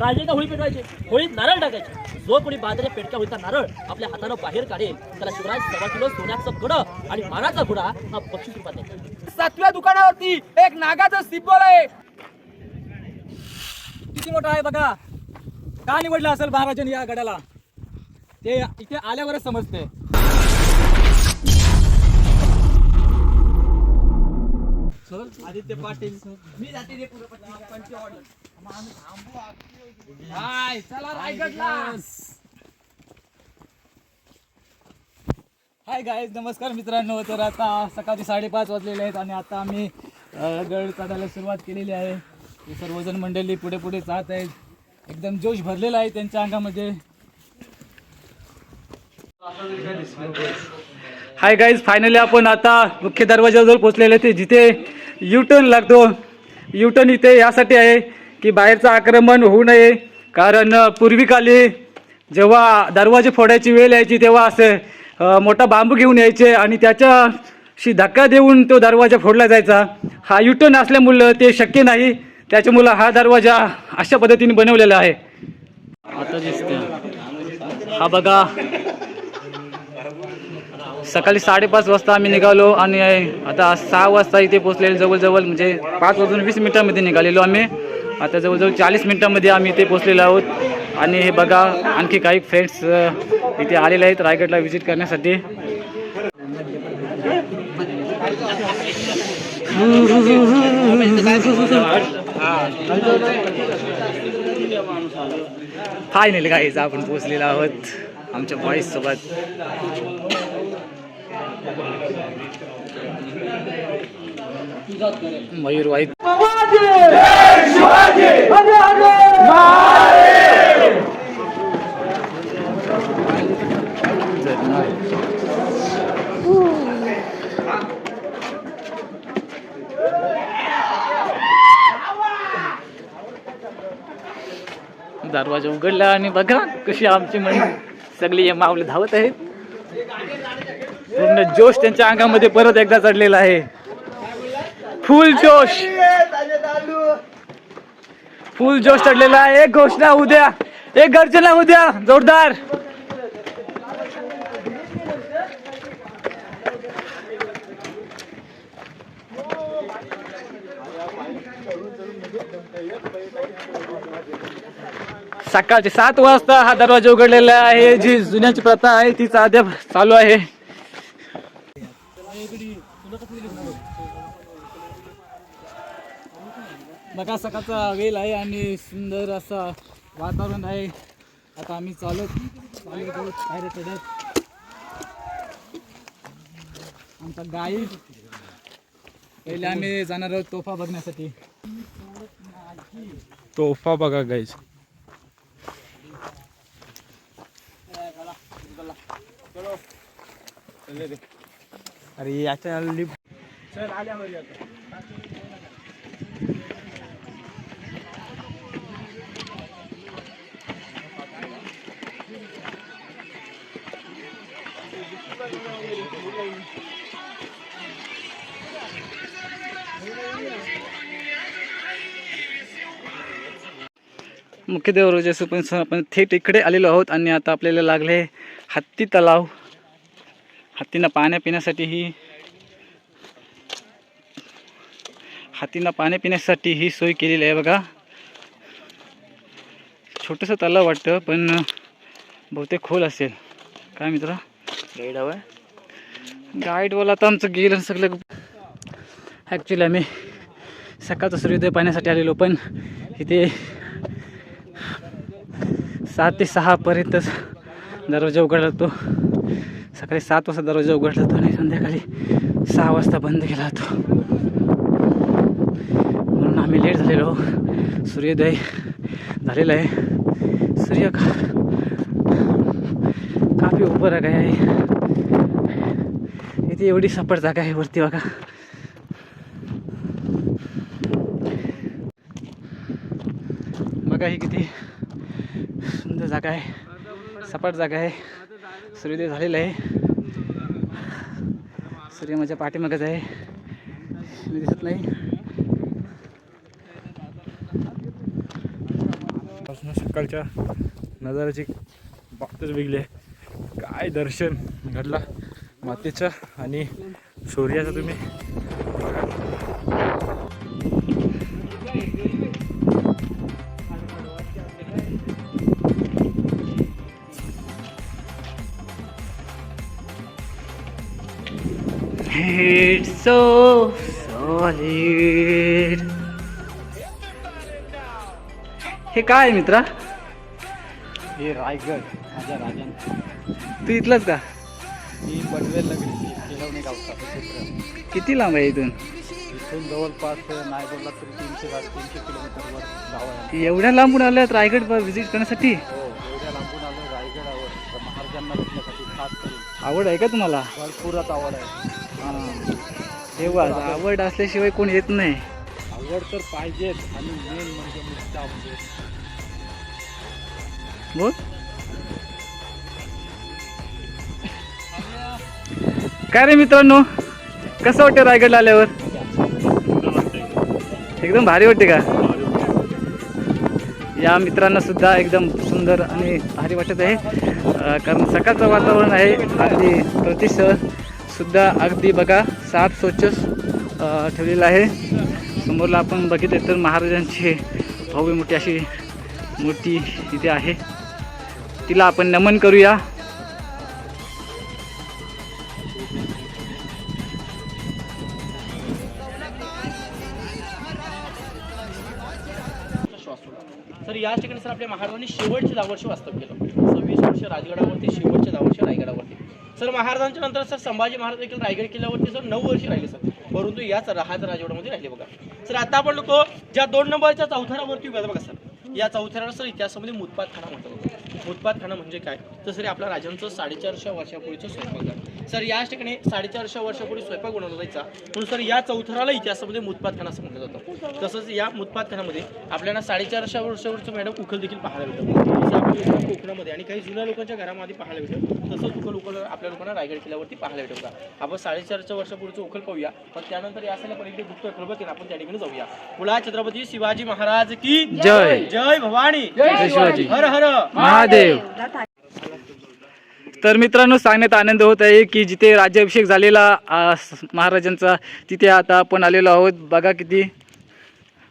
राजे का होळी पेटवायचे? होळीत नारळ टाकायचे. जो कोणी बाजारे पेटका होईचा नारळ आपल्या हातानं बाहेर काढेल त्याला शिवराज सव्वा किलो सोन्याचं कडं आणि मानाचा घोडा हा बक्षीस रूपात द्यायचा. सातव्या दुकानावरती एक नागाचं सिम्बॉल आहे. किती मोठा आहे बघा. का निवडलं असेल महाराजांनी या गडाला ते इथे आल्यावरच समजते आदित्य पाटील. मी जाते हाय चला रायगडला. हाय गाईज नमस्कार मित्रांनो. तर आता सकाळचे साडेपाच वाजलेले आहेत आणि आता आम्ही गड चढायला सुरुवात केलेली आहे. हे सर्वजण मंडळी पुढे पुढे जात आहेत. एकदम जोश भरलेला आहे त्यांच्या अंगामध्ये. हाय गाईज फायनली आपण आता मुख्य दरवाजाजवळ पोहोचलेले ते जिथे यू टर्न लागतो. यू टर्न इथे यासाठी आहे. की बाहेरचं आक्रमण होऊ नये. कारण पूर्वीकाली जेव्हा दरवाजे फोडायची वेळ यायची तेव्हा असे मोठा बांबू घेऊन यायचे आणि त्याच्याशी धक्का देऊन तो दरवाजा फोडला जायचा. हा युटर्न असल्यामुळं ते शक्य नाही. त्याच्यामुळं हा दरवाजा अशा पद्धतीने बनवलेला आहे. आता दिसते हा बघा. सकाळी साडेपाच वाजता आम्ही निघालो आणि आता सहा वाजता इथे पोचलेलो जवळजवळ म्हणजे पाच वाजून वीस मिनिटांमध्ये निघालेलो आम्ही. आता जवळजवळ चाळीस मिनिटांमध्ये आम्ही इथे पोचलेलो आहोत. आणि हे बघा आणखी काही फ्रेंड्स इथे आलेले आहेत रायगडला व्हिजिट करण्यासाठी. फायनली काहीच आपण पोचलेलो आहोत आमच्या बॉईज मयूर वाईट दरवाजा उघडला आणि बघा कशी आमची म्हणजे सगळी माऊली धावत आहेत. पूर्ण जोश त्यांच्या अंगामध्ये परत एकदा चढलेला आहे. फुल जोश. फुल जोश चढलेला आहे. एक घोषणा उद्या एक गर्जना उद्या जोरदार. सकाळचे सात वाजता हा दरवाजा उघडलेला आहे. जी जुन्याची प्रथा आहे ती अद्याप चालू आहे. बघा सकाळचा वेळ आहे आणि सुंदर असा वातावरण आहे. आता आम्ही चालत चालत बाहेर चढत आमचा गाईड पहिले आम्ही जाणार आहोत तोफा बघण्यासाठी. तोफा बघा गाईज अरे याच्या लिफ्ट मुख्य पण सण आपण थेट इकडे आलेलो आहोत आणि आता आपल्याला लागले हत्ती तलाव. हत्तींना पाण्या पिण्यासाठी ही हत्तींना पाणी पिण्यासाठी ही सोय केलेली आहे बघा. छोटंसं तलाव वाटतं पण बहुतेक खोल असेल. काय मित्रा? गाईड हवा गाईडवाला तर आमचं गेलं सगळं ॲक्च्युली आम्ही सकाळचा सूर्योदय पाहण्यासाठी आलेलो पण इथे सात ते सहापर्यंतच दरवाजा उघडला होतो. सकाळी सात वाजता दरवाजा उघडला होतो आणि संध्याकाळी सहा वाजता बंद केला होतो. म्हणून आम्ही लेट झालेलो सूर्योदय झालेला आहे. सूर्य का काफी उभं रागा आहे. इथे एवढी सपाट जागा आहे वरती बघा. बघा ही किती जागा आहे. सपाट जागा आहे. सूर्योदय झालेला आहे. सूर्य माझ्या पाठीमागच आहे. मी दिसत नाही. सकाळच्या नजाराची बाबतच वेगळी आहे. काय दर्शन घडला? मातेचं आणि सूर्याचं तुम्ही It's so solid. हे काय आहे मित्रा? हे रायगड माझ्या राजांचं तू इथलाच का? ही पनवेल नगरी केलवणे गावचा क्षेत्र. किती लांब आहे इथून? इथून जवळपास नाही बोलला तरी तीनशे तीनशे किलोमीटरवर गाव आहे. एवढ्या लांबून आल्यात रायगड व्हिजिट करण्यासाठी? हो एवढ्या लांबून आलो रायगडावर. महाराजांना भेटण्यासाठी खास करून आवड आहे का तुम्हाला? भरपूरच आवड आहे. तेव्हा आवड असल्याशिवाय कोण येत नाही. आवड तर पाहिजेच आणि मेन म्हणजे मुद्दा म्हणजे. बोल. काय रे मित्रांनो? कसं वाटतं रायगडला आल्यावर? एकदम भारी वाटते का? या मित्रांना सुद्धा एकदम सुंदर आणि भारी वाटत आहे. कारण सकाळचं वातावरण आहे अगदी प्रतिसर सुद्धा अगदी बघा साफ स्वच्छ ठेवलेलं आहे. समोरला आपण बघितले तर महाराजांची भव्य मोठी अशी मूर्ती इथे आहे. तिला आपण नमन करूया. सर याच या ठिकाणी सर आपल्या महाराजांनी शेवटचे दहा वर्ष वास्तव केलं. सव्वीस वर्ष राजगडावरती शेवटचे दहा वर्ष रायगडावरती. सर महाराजांच्या नंतर सर संभाजी महाराज देखील रायगड किल्ल्यावरती सर नऊ वर्ष राहिले सर. परंतु याच राहात राजवाड्यामध्ये राहिले बघा. सर आता आपण लोक ज्या दोन नंबरच्या चौथ्यावरती उभ्या बघा सर. या चौथ्याला सर इतिहासामध्ये मुतपात खाना म्हणतात मुतपात खाना म्हणजे काय? तर सर आपल्या राजांचं साडेचारशे वर्षापूर्वीचं स्वयंपाकघर सर याच ठिकाणी साडेचारशे वर्षापूर्वी स्वयंपाक बनवला जायचा. म्हणून सर या चौथराला इतिहासामध्ये मुतपात खाना असं म्हटलं जातं. तसंच या मुतपात खानामध्ये आपल्याला साडेचारशे वर्षावरचं मॅडम उखल देखील पाहायला भेटतं. जसं आपल्या कोकणामध्ये आणि काही जुन्या लोकांच्या घरामध्ये पाहायला भेटतं तसंच उखल उखल आपल्या लोकांना रायगड किल्ल्यावरती पाहायला भेटतं बघा. आपण साडेचारच्या वर्षापूर्वीचं उखल पाहूया पण त्यानंतर या असलेल्या पर्यंत गुप्त खळबतीने आपण त्या ठिकाणी जाऊया. पुढा छत्रपती शिवाजी महाराज की जय. जय भवानी. जय शिवाजी. हर हर. महादेव. तर मित्रांनो सांगण्यात आनंद होत आहे की जिथे राज्याभिषेक झालेला महाराजांचा तिथे आता आपण आलेलो आहोत. बघा किती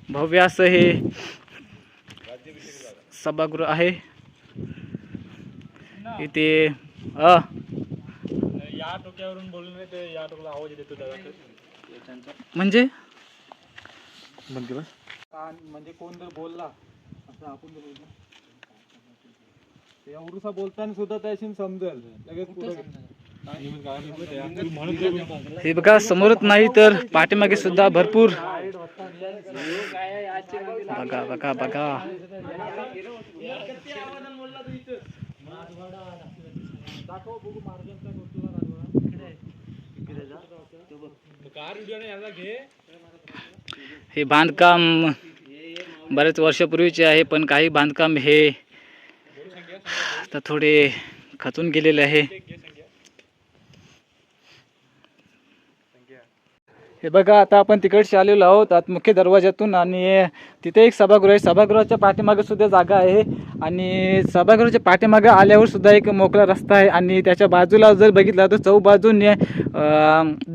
भव्य असं हे सभागृह आहे. इथे अ. या टोक्यावरून बोलून ते या टोकला आवाज येतो दादा. म्हणजे? म्हणजे कोण जर बोलला असं आपण जर बोललो. ते एवढूसा बोलताना सुद्धा त्याशी समजेल. लगेच पुढे हे बघा समोरच नाही तर पाठीमागे सुद्धा भरपूर. बघा बघा बघा. हे बांधकाम बरेच वर्षापूर्वीचे आहे पण काही बांधकाम हे आता थोडे खचून गेलेले आहे. हे बघा आता आपण तिकडचे आलेलो आहोत आत मुख्य दरवाज्यातून आणि तिथे एक सभागृह आहे. सभागृहाच्या पाठीमागे सुद्धा जागा आहे आणि सभागृहाच्या पाठीमागे आल्यावर सुद्धा एक मोकळा रस्ता आहे आणि त्याच्या बाजूला जर बघितला तर चौबाजूने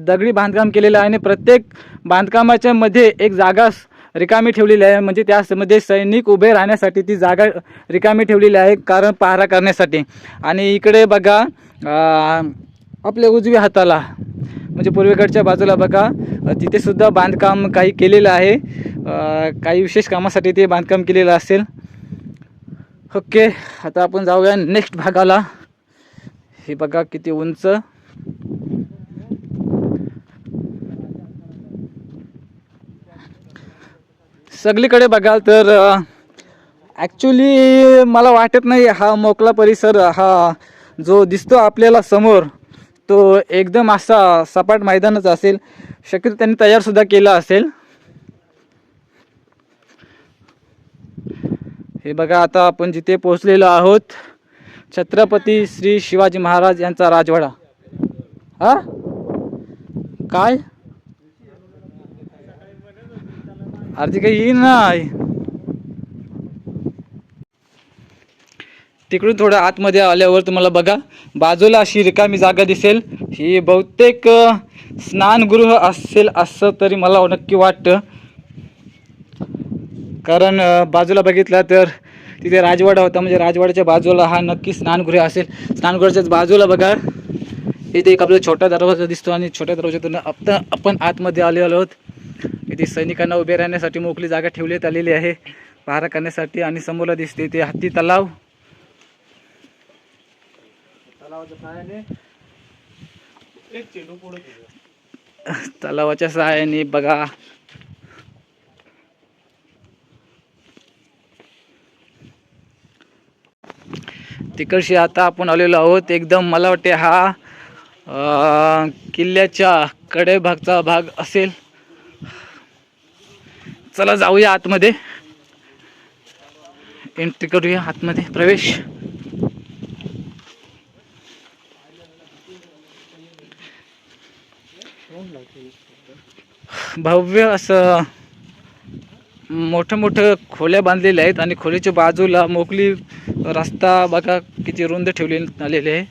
दगडी बांधकाम केलेलं आहे आणि प्रत्येक बांधकामाच्या मध्ये एक जागा रिकामी ठेवलेली आहे. म्हणजे त्यामध्ये सैनिक उभे राहण्यासाठी ती जागा रिकामी ठेवलेली आहे. कारण पहारा करण्यासाठी. आणि इकडे बघा आपल्या उजव्या हाताला म्हणजे पूर्वेकडच्या बाजूला बघा तिथेसुद्धा बांधकाम काही केलेलं आहे. काही विशेष कामासाठी ते बांधकाम केलेलं असेल. ओके आता आपण जाऊया नेक्स्ट भागाला. हे बघा किती उंच. सगळीकडे बघाल तर ॲक्च्युली मला वाटत नाही हा मोकला परिसर हा जो दिसतो आपल्याला समोर तो एकदम असा सपाट मैदानच असेल. शक्यतो त्यांनी तयारसुद्धा केला असेल. हे बघा आता आपण जिथे पोहोचलेलो आहोत छत्रपती श्री शिवाजी महाराज यांचा राजवाडा. हा? काय? अर्धी काही येईन नाही तिकडून थोडं आतमध्ये आल्यावर तुम्हाला बघा. बाजूला अशी रिकामी जागा दिसेल. ही बहुतेक स्नानगृह असेल असं तरी मला नक्की वाटतं. कारण बाजूला बघितलं तर तिथे राजवाडा होता. म्हणजे राजवाड्याच्या बाजूला हा नक्की स्नानगृह असेल. स्नानगृहाच्याच बाजूला बघा. इथे एक आपला छोटा दरवाजा दिसतो आणि छोट्या दरवाजातून आपण आतमध्ये आले आलो आहोत. इथे सैनिकांना उभे राहण्यासाठी मोकळी जागा ठेवण्यात आलेली आहे. पहारा करण्यासाठी आणि समोरला दिसते ते हत्ती तलाव. तलावाच्या सहाय्याने बघा. तिकडशी आता आपण आलेलो आहोत. एकदम मला वाटते हा किल्ल्याच्या कडे भागचा भाग असेल. चला जाऊया आतमध्ये. एंट्री करूया आतमध्ये प्रवेश. भव्य असं मोठं मोठं खोल्या बांधलेल्या आहेत आणि खोलीच्या बाजूला मोकळी रस्ता बघा किती रुंद ठेवले आलेले आहे.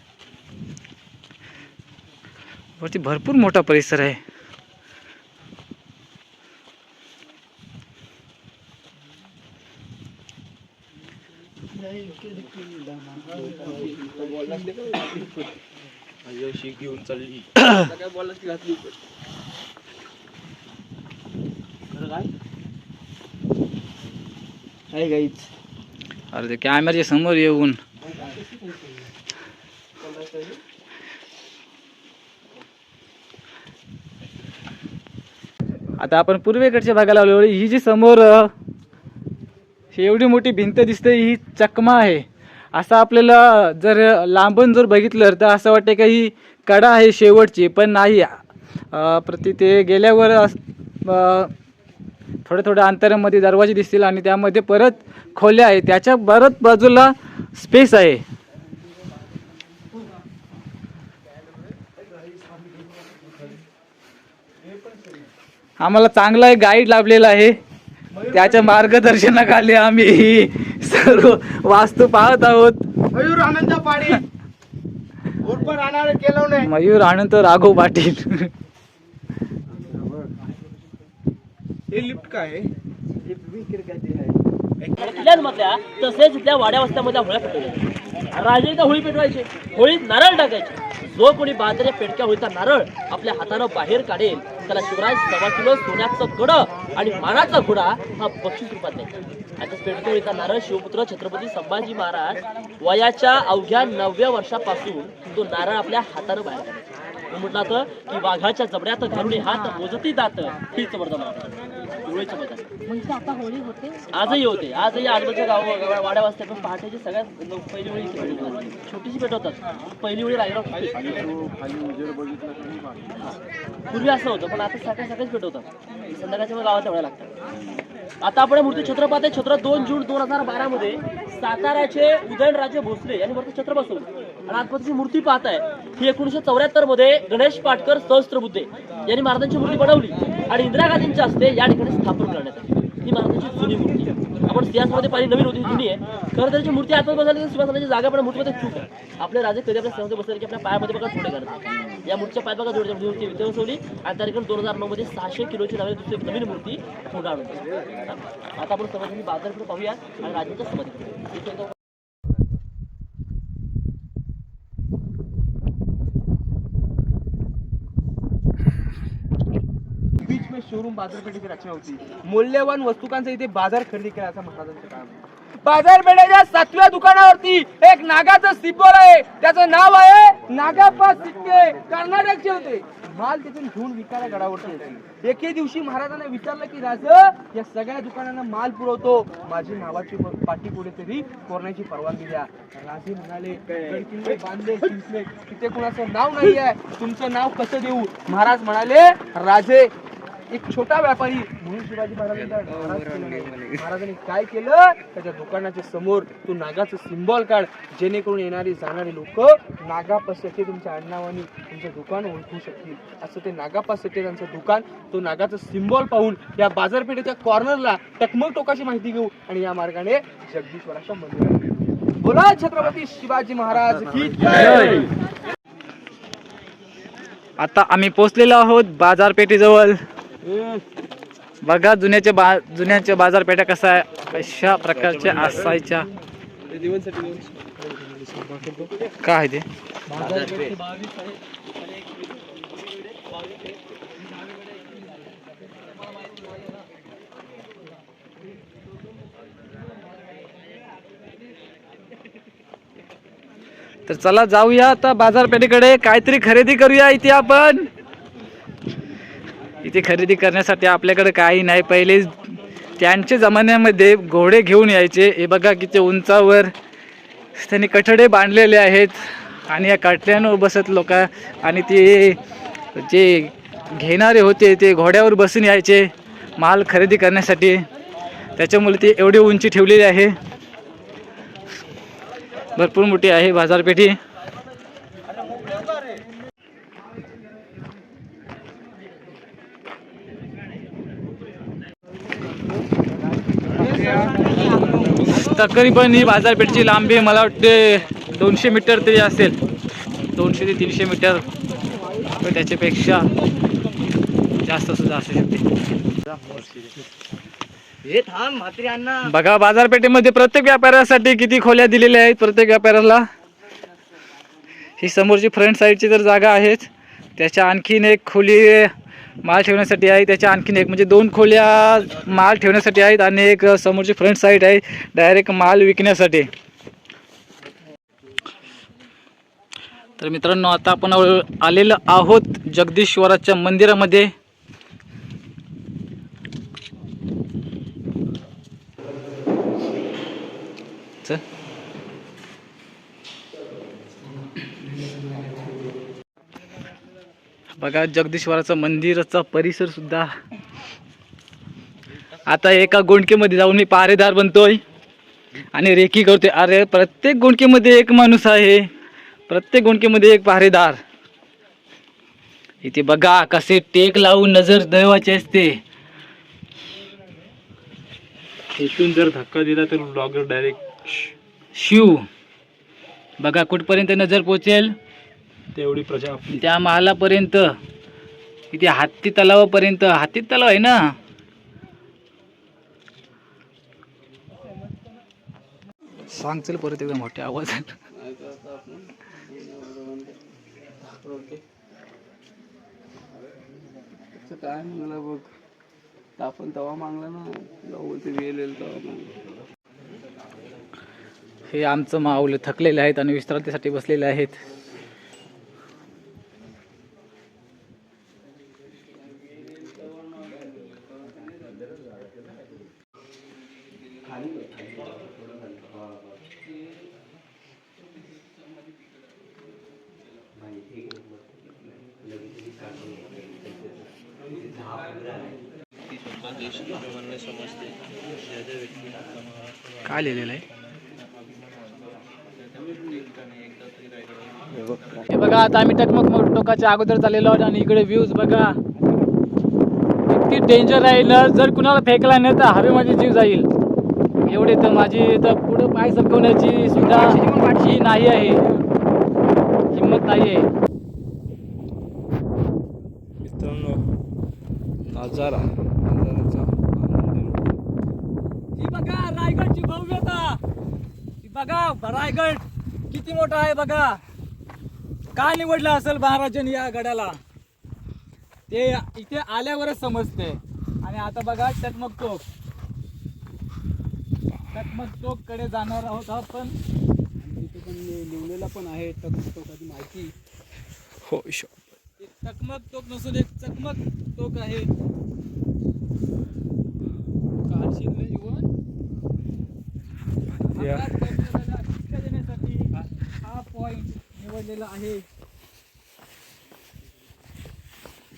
वरती भरपूर मोठा परिसर आहे. घेऊन चालली. अरे ते कॅमेऱ्याच्या समोर येऊन. आता आपण पूर्वेकडच्या भागाला आलो ही जी समोर एवढी मोठी भिंत दिसते ही चकमा आहे. असं आपल्याला जर लांबून जर बघितलं तर असं वाटते का ही कडा आहे शेवटची पण नाही. प्रति ते गेल्यावर थोड्या थोड्या अंतरामध्ये दरवाजे दिसतील आणि त्यामध्ये परत खोल्या आहे त्याच्या परत बाजूला स्पेस आहे. आम्हाला चांगला एक गाईड लाभलेला आहे. त्याच्या मार्गदर्शनाखाली आम्ही सर्व वास्तू पाहत आहोत. मयूर आनंद नाही. मयूर आनंद राघव पाटील. हे लिफ्ट काय किल्ल्यांमधल्या तसेच इथल्या वाड्या वस्त्यामधल्या होळ्या पेटवल्या राजे होळी पेटवायची. होळीत नारळ टाकायचे. जो कोणी बाजारे पेटक्या होळीचा नारळ आपल्या हातानं बाहेर काढेल त्याला शिवराज सव्वा किलो सोन्याचं कड आणि मानाचा घोडा हा बक्षीस रूपात द्यायचा. आता पेटक्या होळीचा नारळ शिवपुत्र छत्रपती संभाजी महाराज वयाच्या अवघ्या नवव्या वर्षापासून तो नारळ आपल्या हातानं बाहेर काढायचा. म्हटलं तर की वाघाच्या जबड्यात घालून हात मोजती जात हीच वर्धमान म्हणजे आता होळी होते. आजही होते. आजही आजूबाजूच्या गाव वाड्या वाजता पण पहाटेची सगळ्यात लोक पहिली वेळी इथे पेटवतात. छोटीशी पेटवतात पहिली वेळी रायगाव पूर्वी असं होतं पण आता सकाळी सकाळीच पेटवतात संध्याकाळच्या मग गावात एवढ्या लागतात आता आपण मूर्ती छत्र पाहते छत्र दोन जून दोन हजार बारा मध्ये साताऱ्याचे उदयनराजे भोसले यांनी वरती छत्र बसवलं. आणि आजपासून मूर्ती पाहताय ही एकोणीशे चौऱ्याहत्तरमध्ये गणेश पाटकर सहस्त्रबुद्धे यांनी महाराजांची मूर्ती बनवली. आणि इंदिरा गांधींच्या हस्ते या ठिकाणी स्थापन करण्यात आली. ही महाराजांची जुनी मूर्ती. आपण सिंहासनामध्ये पाहिली नवीन होती जुनी आहे. खरं त्याची मूर्ती आतमध्ये बसवली तर सिंहासनाची जागा पण मूर्तीमध्ये चूक आहे. आपले राजे कधी आपल्या सिंहासनामध्ये बसले की आपल्या पायामध्ये बघा थोडे करतात या मूर्तीच्या पाय बघा जोडच्या मूर्ती इथे बसवली आणि त्या ठिकाणी दोन हजार नऊ मध्ये सहाशे किलोची नवीन दुसरी नवीन मूर्ती पुढे आणून आता आपण समाधी बाजारकडे पाहूया आणि राजांच्या समाधी इथे एकदा बीच में शोरूम बाजारपेठेची रचना होती. मूल्यवान वस्तुकांचा इथे बाजार खरेदी करायचा महाराजांचं काम बाजारपेठेच्या सातव्या दुकानावरती एक नागाचं सिम्बॉल आहे. त्याचं नाव आहे नागापा सिक्के. कर्नाटकचे होते. माल तिथून घेऊन विकायला गडावरती यायचे. एके दिवशी महाराजांना विचारलं की राज या सगळ्या दुकानांना माल पुरवतो. माझी नावाची पाठी पुढे तरी कोरण्याची परवानगी द्या. राजे म्हणाले गडकिल्ले बांधले तिथे कुणाचं नाव नाही आहे तुमचं नाव कसं देऊ? महाराज म्हणाले राजे एक छोटा व्यापारी म्हणून शिवाजी केला नाही. महाराजांनी काय केलं? त्याच्या दुकानाच्या समोर तो नागाचं सिम्बॉल काढ. जेणेकरून येणारी जाणारी लोक नागापास येथे तुमच्या आडनावानी तुमचं दुकान ओळखू शकतील. असं ते नागापास येथे त्यांचं दुकान तो नागाचं सिम्बॉल पाहून या बाजारपेठेच्या कॉर्नरला टकमक टोकाची माहिती घेऊ आणि या मार्गाने जगदीश्वराच्या मंदिरात बोला छत्रपती शिवाजी महाराज की जय? आता आम्ही पोचलेलो आहोत बाजारपेठेजवळ. बघा जुन्याच्या बा जुन्याच्या बाजारपेठा कसा आहे कशा प्रकारच्या असायच्या. काय आहे ते? तर चला जाऊया आता बाजारपेठेकडे. काहीतरी खरेदी करूया इथे आपण. इथे खरेदी करण्यासाठी आपल्याकडे काही नाही. पहिले त्यांच्या जमान्यामध्ये घोडे घेऊन यायचे. हे बघा किती उंचावर त्यांनी कठडे बांधलेले आहेत आणि या कठड्यांवर बसत लोक आणि ते जे घेणारे होते ते घोड्यावर बसून यायचे माल खरेदी करण्यासाठी. त्याच्यामुळे ती एवढी उंची ठेवलेली आहे. भरपूर मोठी आहे बाजारपेठी तकरीबन ही बाजारपेठची लांबी मला वाटते दोनशे मीटर तरी असेल. दोनशे ते तीनशे मीटर. त्याच्यापेक्षा जास्त सुद्धा असू शकते. बघा बाजारपेठेमध्ये प्रत्येक व्यापाऱ्यासाठी किती खोल्या दिलेल्या आहेत प्रत्येक व्यापाऱ्याला. ही समोरची फ्रंट साईडची तर जागा आहेत त्याच्या आणखीन एक खोली माल ठेवण्यासाठी आहे. त्याच्या आणखीन एक म्हणजे दोन खोल्या माल ठेवण्यासाठी आहेत आणि एक समोरची फ्रंट साईड आहे. डायरेक्ट माल विकण्यासाठी. तर मित्रांनो आता आपण आलेलो आहोत जगदीश्वराच्या मंदिरामध्ये. बघा जगदीश्वराचं मंदिराचा परिसर सुद्धा. आता एका गोंडकेमध्ये जाऊन मी पारेदार बनतोय. आणि रेकी करतोय. अरे प्रत्येक गोंडकेमध्ये एक माणूस आहे. प्रत्येक गोंडकेमध्ये एक पहारेदार इथे बघा कसे टेक लावून नजर दैवाची असते. इथून जर धक्का दिला तर ब्लॉगर डायरेक्ट शिव. बघा कुठपर्यंत नजर पोचेल? तेवढी प्रजा आपली. त्या महालापर्यंत इथे हत्ती तलावापर्यंत हत्ती तलाव आहे ना? सांग चल परत एकदा मोठ्या आवाजात. काय म्हणला बघ. आपण तवा मागला ना बोलते गेलेलं तवा हे आमचं माऊल थकलेले आहेत आणि विश्रांतीसाठी बसलेले आहेत काय लिहिलेलं आहे हे बघा आता आम्ही टोकाच्या अगोदर चाललेलो आहोत आणि इकडे व्ह्यूज बघा. इतकी डेंजर आहे ना जर कुणाला फेकला नाही तर हवेमध्ये जीव जाईल. एवढे तर माझी तर पुढं पाय सरकवण्याची सुद्धा ही नाही आहे. हिंमत नाही आहे. मित्रांनो नजारा नजाराचा आनंद लुटा. ही बघा रायगडची भव्यता. बघा रायगड किती मोठा आहे बघा. का निवडला असेल महाराजांनी या गडाला ते इथे आल्यावरच समजते. आणि आता बघा टकमक टोक टकमक टोककडे जाणार आहोत आपण. तिथे पण लिहिलेला पण आहे टकमक माहिती. हो चकमक टोक नसून एक चकमक टोक आहे. रे युवन या. अपघात करणाऱ्याला शिक्षा देण्यासाठी हा पॉइंट बांधलेलं आहे.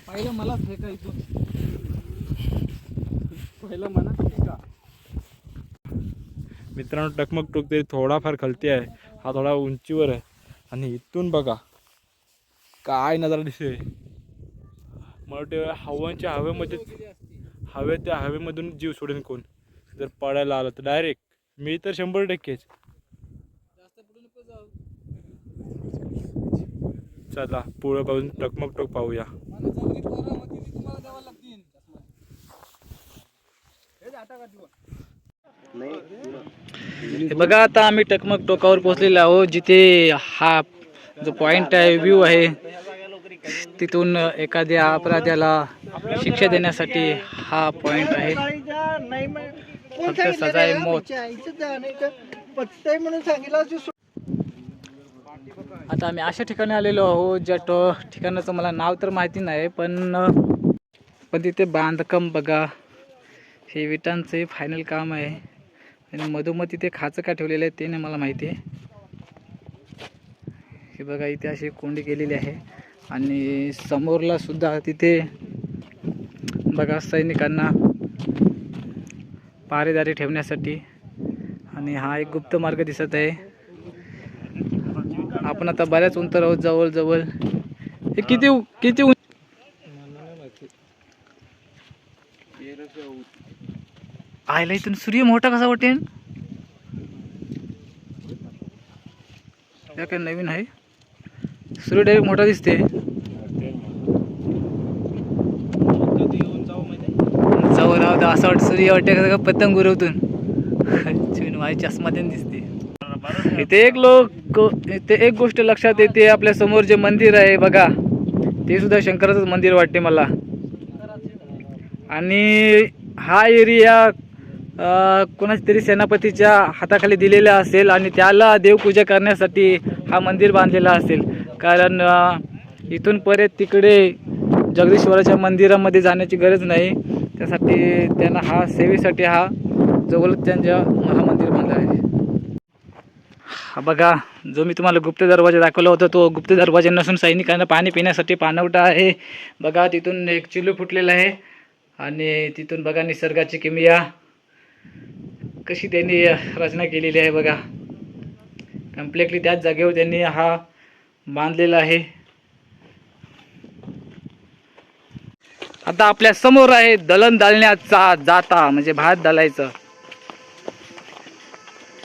पहिलं मलाच फेकायचं मित्रांनो टकमक टोक तरी थोडाफार खालती आहे. हा थोडा उंचीवर आहे. आणि इथून बघा काय नजारा दिसतोय. मला वाटतं हवांच्या हवेमध्ये हवे त्या हवेमधून जीव सोडेन कोण? जर पडायला आलं तर. डायरेक्ट मी तर शंभर टक्केच. चला पुढं पाहून टकमक टोक पाहूया. हे बघा आता आम्ही टकमक टोकावर पोहोचलेलो आहोत जिथे हा जो पॉइंट आहे व्ह्यू आहे तिथून एखाद्या अपराध्याला शिक्षा देण्यासाठी हा पॉइंट आहे. फक्त सजाय मौत आता आम्ही अशा ठिकाणी आलेलो आहोत ज्या टो ठिकाणाचं मला नाव तर माहिती नाही पण पण तिथे बांधकाम बघा. हे विटांचे फायनल काम आहे. आणि मधोमध तिथे खाचं का ठेवलेलं आहे ते नाही मला माहिती आहे. हे बघा इथे अशी कोंडी केलेली आहे. आणि समोरला सुद्धा तिथे बघा सैनिकांना पारेदारी ठेवण्यासाठी. आणि हा एक गुप्त मार्ग दिसत आहे. आपण आता बऱ्याच उंतर आहोत जवळजवळ हे किती किती उं- आयला इथून सूर्य मोठा कसा वाटेन? या काय नवीन आहे? सूर्य डायरेक्ट मोठा दिसते. जवळ राहू दे असं वाटतं सूर्य वाटते का पतंग उरवतून चुन माझी चष्मा दिसते. इथे एक लोक इथे एक गोष्ट लक्षात येते आपल्यासमोर जे मंदिर आहे बघा ते सुद्धा शंकराचंच मंदिर वाटते मला. आणि हा एरिया कोणाच्या तरी सेनापतीच्या हाताखाली दिलेला असेल आणि त्याला देवपूजा करण्यासाठी हा मंदिर बांधलेला असेल. कारण इथून परत तिकडे जगदीश्वराच्या मंदिरामध्ये जाण्याची गरज नाही. त्यासाठी त्यांना हा सेवेसाठी हा जवळच त्यांच्या हा मंदिर बांधला आहे. हा बघा जो मी तुम्हाला गुप्त दरवाजा दाखवला होता तो गुप्त दरवाजा नसून सैनिकांना पाणी पिण्यासाठी पाणवटा आहे. बघा तिथून एक चिलू फुटलेला आहे. आणि तिथून बघा निसर्गाची किमया. कशी त्यांनी रचना केलेली आहे बघा. कम्प्लिटली त्याच जागेवर त्यांनी हा बांधलेला आहे. आता आपल्यासमोर आहे दलन दालण्याचा जाता म्हणजे भात दालायचं.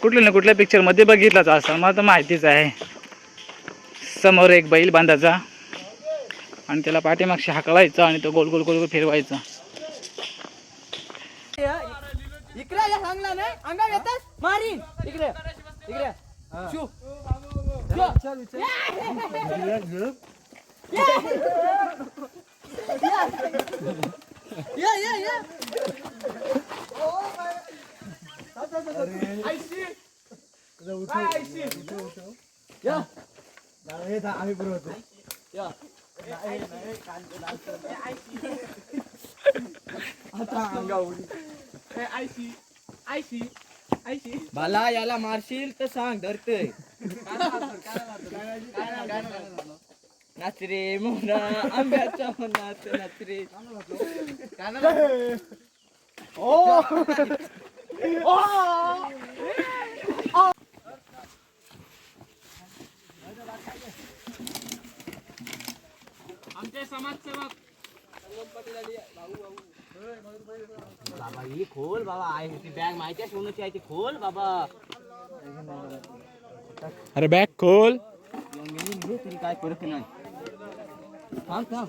कुठल्या ना कुठल्या पिक्चरमध्ये बघितलाच असं. मला तर माहितीच आहे. समोर एक बैल बांधायचा. आणि त्याला पाठीमागशी हाकलायचा आणि तो गोल गोल गोल गोल फिरवायचा. इकडे या सांगला नाही अंगावर येतात. मारीन इकडे. इकडे. शू. या या या. बाला याला मारशील तर सांग धरतय. नाच रे मोना आंब्याच्या मनात बाबा ही खोल बाबा आहे ती बॅग माहिती आहे सोनूची आहे खोल। बाबा अरे बॅग खोल काय करत नाही. थांब थांब.